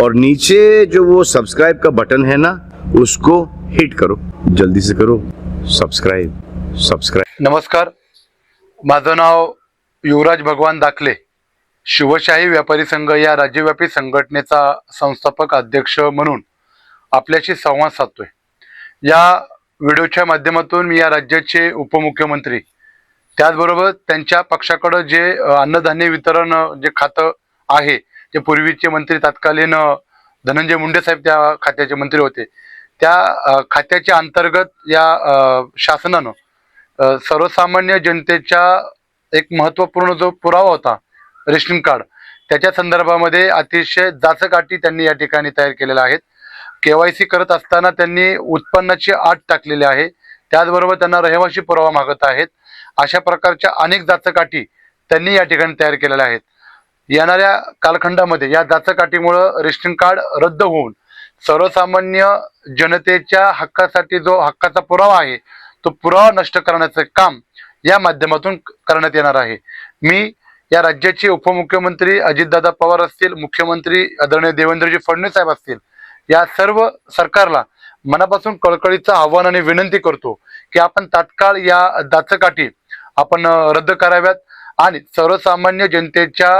और नीचे जो वो सब्सक्राइब का बटन है ना उसको हिट करो। जल्दी से करो। सब्सक्राइब सब्सक्राइब नमस्कार माझं नाव युवराज भगवान दाखले. शिवशाही व्यापारी संघ या राज्यव्यापी संघटनेचा संस्थापक अध्यक्ष म्हणून आपल्याशी संवाद साधतोय. या व्हिडिओच्या माध्यमातून मी या राज्याचे उपमुख्यमंत्री त्याचबरोबर त्यांच्या पक्षाकडं जे अन्नधान्य वितरण जे खातं आहे जे पूर्वीचे मंत्री तत्कालीन धनंजय मुंडे साहेब त्या खात्याचे मंत्री होते. त्या खात्याच्या अंतर्गत या शासनानं सर्वसामान्य जनतेच्या एक महत्त्वपूर्ण जो पुरावा होता रेशन कार्ड त्याच्या संदर्भामध्ये अतिशय जाचकाठी त्यांनी या ठिकाणी तयार केलेल्या आहेत. केवायसी करत असताना त्यांनी उत्पन्नाची आट टाकलेली आहे. त्याचबरोबर त्यांना रहिवाशी पुरावा मागत आहेत. अशा प्रकारच्या अनेक जाचकाठी त्यांनी या ठिकाणी तयार केलेल्या आहेत. येणाऱ्या कालखंडामध्ये या जाचकाठीमुळं रेशन कार्ड रद्द होऊन सर्वसामान्य जनतेच्या हक्कासाठी जो हक्काचा पुरावा आहे तो पुरावा नष्ट करण्याचं काम या माध्यमातून करण्यात येणार आहे. मी या राज्याचे उपमुख्यमंत्री अजितदादा पवार असतील मुख्यमंत्री आदरणीय देवेंद्रजी फडणवीस साहेब असतील या सर्व सरकारला मनापासून कळकळीचं आव्हान आणि विनंती करतो की आपण तात्काळ या दाचकाठी आपण रद्द कराव्यात आणि सर्वसामान्य जनतेच्या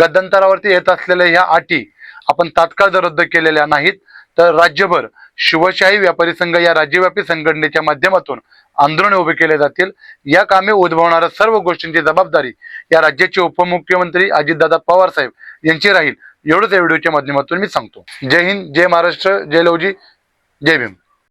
गद्यांतरावरती येत असलेल्या ह्या अटी आपण तात्काळ जर रद्द केलेल्या नाहीत. तर राज्यभर शिवशाही व्यापारी संघ या राज्यव्यापी संघटनेच्या माध्यमातून आंदोलन उभे केले जातील. या कामे उद्भवणाऱ्या सर्व गोष्टींची जबाबदारी या राज्याचे उपमुख्यमंत्री अजितदादा पवार साहेब यांची राहील. एवढंच या व्हिडिओच्या माध्यमातून मी सांगतो. जय हिंद जय महाराष्ट्र जय लवजी जय भीम.